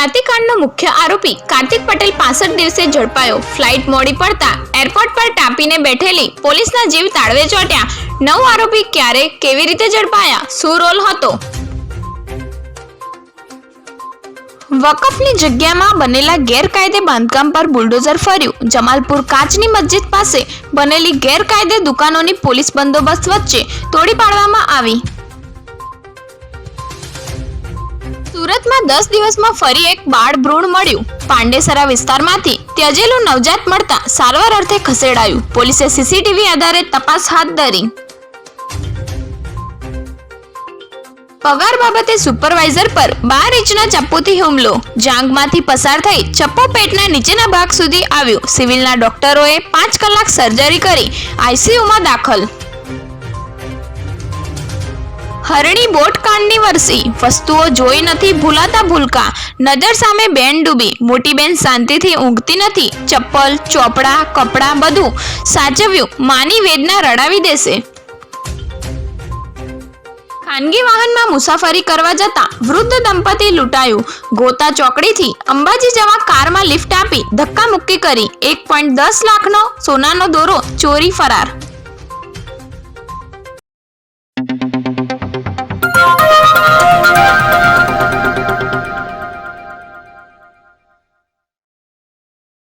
હત્યાકાંડનો મુખ્ય આરોપી કાર્તિક પટેલ પાસઠ દિવસે ઝડપાયો. ફ્લાઇટ મોડી પડતા એરપોર્ટ પર ટાંપીને બેઠેલી પોલીસના જીવ તાળવે ચોટ્યા. નવ આરોપી ક્યારે કેવી રીતે ઝડપાયા? શું રોલ હતો? વકફની જગ્યામાં બનેલા ગેરકાયદે બાંધકામ પર બુલડોઝર ફર્યું. જમાલપુર કાચની મસ્જિદ પાસે બનેલી ગેરકાયદે દુકાનોની પોલીસ બંદોબસ્ત વચ્ચે તોડી પાડવામાં આવી. સુરતમાં દસ દિવસમાં ફરી એક બાળ ભ્રૂણ મળ્યું. પાંડેસરા વિસ્તારમાંથી ત્યજેલું નવજાત મળતા સારવાર અર્થે ખસેડાયું. પોલીસે સીસીટીવી આધારે તપાસ હાથ ધરી. પગાર બાબતે સુપરવાઇઝર પર બાર ઇંચના ચપ્પુથી હુમલો. જાંગમાંથી પસાર થઈ ચપ્પુ પેટના નીચેના ભાગ સુધી આવ્યું. સિવિલના ડોક્ટરોએ પાંચ કલાક સર્જરી કરી આઈસીયુમાં દાખલ. હરણી બોટ કાંડની વરસી. વસ્તુઓ જોઈ નથી ભૂલાતા ભૂલકા. નજર સામે બેન ડૂબી. મોટી બેન શાંતિથી ઊંઘતી નથી. ચપ્પલ, ચોપડા, કપડાં બધું સાચવ્યું. માની વેદના રડાવી દેશે. ખાનગી વાહનમાં મુસાફરી કરવા જતા વૃદ્ધ દંપતી લૂંટાયું. ગોતા ચોકડીથી અંબાજી જવા કારમાં લિફ્ટ આપી ધક્કા મુક્કી કરી. એક પોઈન્ટ દસ લાખનો સોનાનો દોરો ચોરી ફરાર.